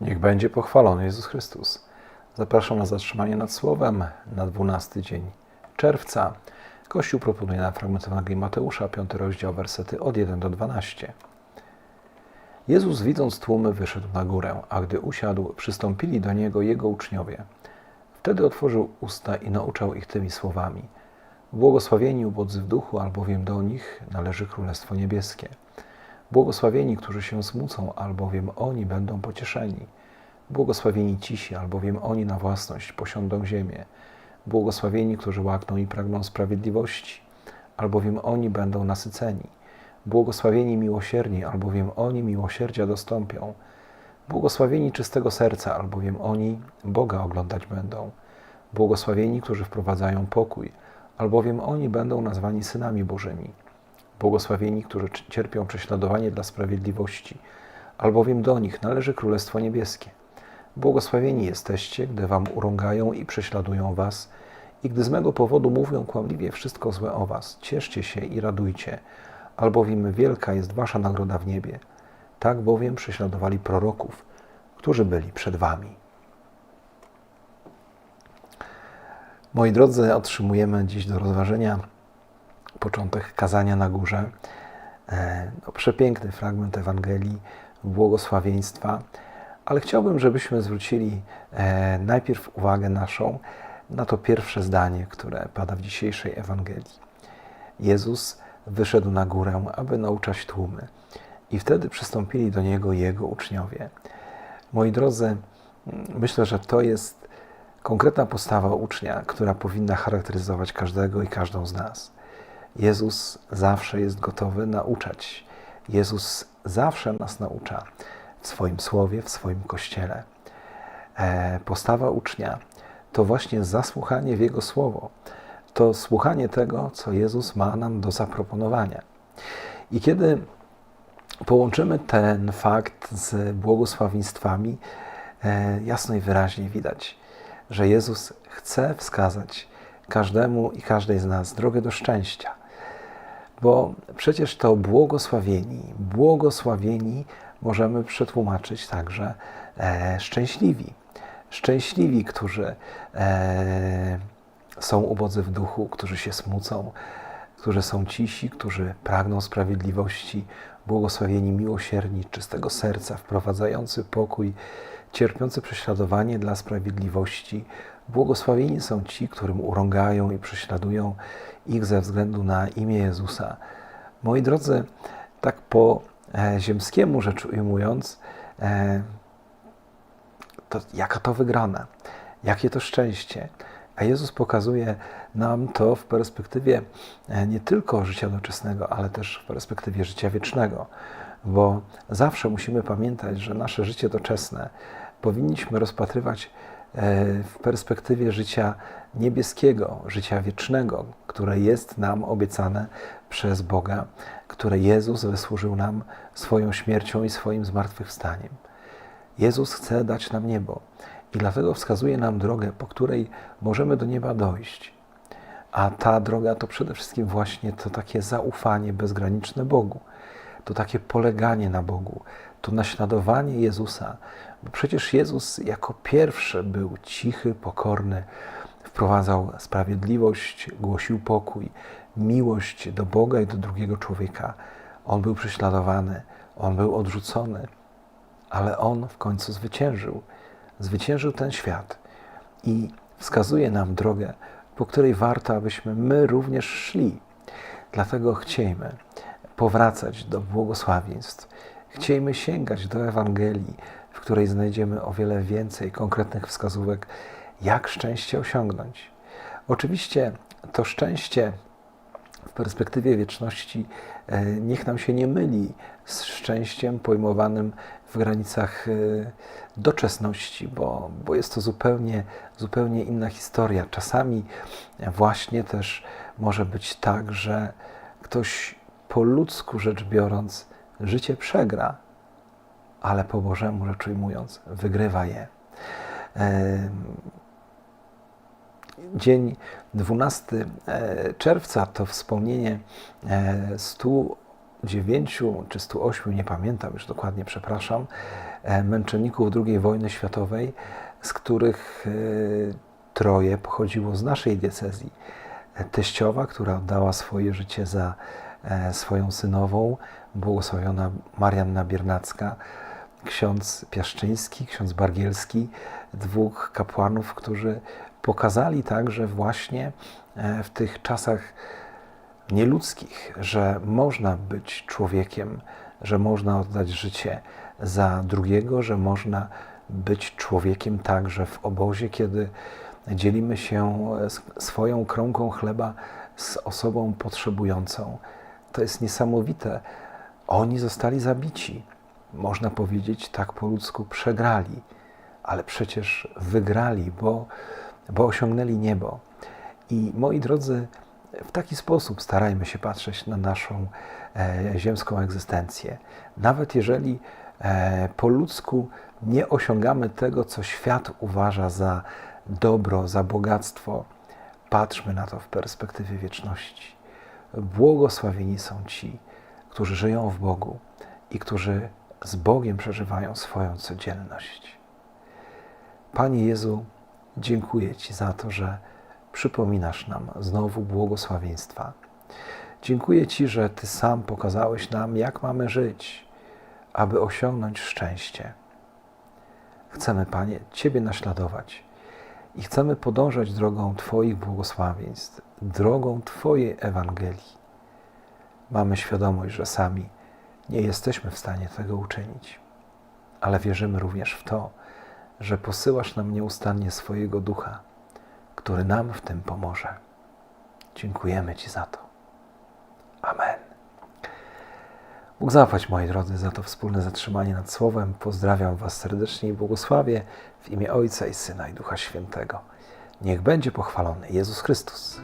Niech będzie pochwalony Jezus Chrystus. Zapraszam na zatrzymanie nad Słowem na 12 dzień czerwca. Kościół proponuje nam fragment Ewangelii Mateusza, 5 rozdział, wersety od 1 do 12. Jezus, widząc tłumy, wyszedł na górę, a gdy usiadł, przystąpili do Niego Jego uczniowie. Wtedy otworzył usta i nauczał ich tymi słowami. Błogosławieni ubodzy w duchu, albowiem do nich należy Królestwo Niebieskie. Błogosławieni, którzy się smucą, albowiem oni będą pocieszeni. Błogosławieni cisi, albowiem oni na własność posiądą ziemię. Błogosławieni, którzy łakną i pragną sprawiedliwości, albowiem oni będą nasyceni. Błogosławieni miłosierni, albowiem oni miłosierdzia dostąpią. Błogosławieni czystego serca, albowiem oni Boga oglądać będą. Błogosławieni, którzy wprowadzają pokój, albowiem oni będą nazwani synami Bożymi. Błogosławieni, którzy cierpią prześladowanie dla sprawiedliwości, albowiem do nich należy Królestwo Niebieskie. Błogosławieni jesteście, gdy wam urągają i prześladują was, i gdy z mego powodu mówią kłamliwie wszystko złe o was. Cieszcie się i radujcie, albowiem wielka jest wasza nagroda w niebie. Tak bowiem prześladowali proroków, którzy byli przed wami. Moi drodzy, otrzymujemy dziś do rozważenia początek kazania na górze. E, no, przepiękny fragment Ewangelii, błogosławieństwa, ale chciałbym, żebyśmy zwrócili e, najpierw uwagę naszą na to pierwsze zdanie, które pada w dzisiejszej Ewangelii. Jezus wyszedł na górę, aby nauczać tłumy, i wtedy przystąpili do niego jego uczniowie. Moi drodzy, myślę, że to jest konkretna postawa ucznia, która powinna charakteryzować każdego i każdą z nas. Jezus zawsze jest gotowy nauczać. Jezus zawsze nas naucza w swoim słowie, w swoim kościele. E, postawa ucznia to właśnie zasłuchanie w Jego słowo. To słuchanie tego, co Jezus ma nam do zaproponowania. I kiedy połączymy ten fakt z błogosławieństwami, e, jasno i wyraźnie widać, że Jezus chce wskazać każdemu i każdej z nas drogę do szczęścia. Bo przecież to błogosławieni, błogosławieni możemy przetłumaczyć także e, szczęśliwi. Szczęśliwi, którzy e, są ubodzy w duchu, którzy się smucą, którzy są cisi, którzy pragną sprawiedliwości, błogosławieni miłosierni, czystego serca, wprowadzający pokój, cierpiący prześladowanie dla sprawiedliwości. Błogosławieni są ci, którym urągają i prześladują ich ze względu na imię Jezusa. Moi drodzy, tak po e, ziemskiemu rzecz ujmując, e, to jaka to wygrana, jakie to szczęście. A Jezus pokazuje nam to w perspektywie e, nie tylko życia doczesnego, ale też w perspektywie życia wiecznego, bo zawsze musimy pamiętać, że nasze życie doczesne powinniśmy rozpatrywać e, w perspektywie życia niebieskiego, życia wiecznego, które jest nam obiecane przez Boga, które Jezus wysłużył nam swoją śmiercią i swoim zmartwychwstaniem. Jezus chce dać nam niebo i dlatego wskazuje nam drogę, po której możemy do nieba dojść. A ta droga to przede wszystkim właśnie to takie zaufanie bezgraniczne Bogu, to takie poleganie na Bogu, to naśladowanie Jezusa, bo przecież Jezus jako pierwszy był cichy, pokorny, wprowadzał sprawiedliwość, głosił pokój, miłość do Boga i do drugiego człowieka. On był prześladowany, on był odrzucony, ale on w końcu zwyciężył. Zwyciężył ten świat i wskazuje nam drogę, po której warto, abyśmy my również szli. Dlatego chciejmy powracać do błogosławieństw. Chciejmy sięgać do Ewangelii, w której znajdziemy o wiele więcej konkretnych wskazówek, jak szczęście osiągnąć. Oczywiście to szczęście w perspektywie wieczności e, niech nam się nie myli z szczęściem pojmowanym w granicach e, doczesności, bo, bo jest to zupełnie, zupełnie inna historia. Czasami właśnie też może być tak, że ktoś po ludzku rzecz biorąc życie przegra, ale po Bożemu rzecz ujmując wygrywa je. E, Dzień 12 e, czerwca to wspomnienie e, 109 czy 108, nie pamiętam już dokładnie, przepraszam, e, męczenników II wojny światowej, z których e, troje pochodziło z naszej diecezji. E, Teściowa, która oddała swoje życie za e, swoją synową, błogosławiona Marianna Biernacka, ksiądz Piaszczyński, ksiądz Bargielski, dwóch kapłanów, którzy pokazali także właśnie e, w tych czasach nieludzkich, że można być człowiekiem, że można oddać życie za drugiego, że można być człowiekiem także w obozie, kiedy dzielimy się s- swoją kromką chleba z osobą potrzebującą. To jest niesamowite. Oni zostali zabici. Można powiedzieć tak po ludzku, przegrali, ale przecież wygrali, bo, bo osiągnęli niebo. I moi drodzy, w taki sposób starajmy się patrzeć na naszą e, ziemską egzystencję. Nawet jeżeli e, po ludzku nie osiągamy tego, co świat uważa za dobro, za bogactwo, patrzmy na to w perspektywie wieczności. Błogosławieni są ci, którzy żyją w Bogu i którzy z Bogiem przeżywają swoją codzienność. Panie Jezu, dziękuję Ci za to, że przypominasz nam znowu błogosławieństwa. Dziękuję Ci, że Ty sam pokazałeś nam, jak mamy żyć, aby osiągnąć szczęście. Chcemy, Panie, Ciebie naśladować i chcemy podążać drogą Twoich błogosławieństw, drogą Twojej Ewangelii. Mamy świadomość, że sami nie jesteśmy w stanie tego uczynić, ale wierzymy również w to, że posyłasz nam nieustannie swojego ducha, który nam w tym pomoże. Dziękujemy Ci za to. Amen. Bóg zapłać, moi drodzy, za to wspólne zatrzymanie nad Słowem. Pozdrawiam Was serdecznie i błogosławię w imię Ojca i Syna i Ducha Świętego. Niech będzie pochwalony Jezus Chrystus.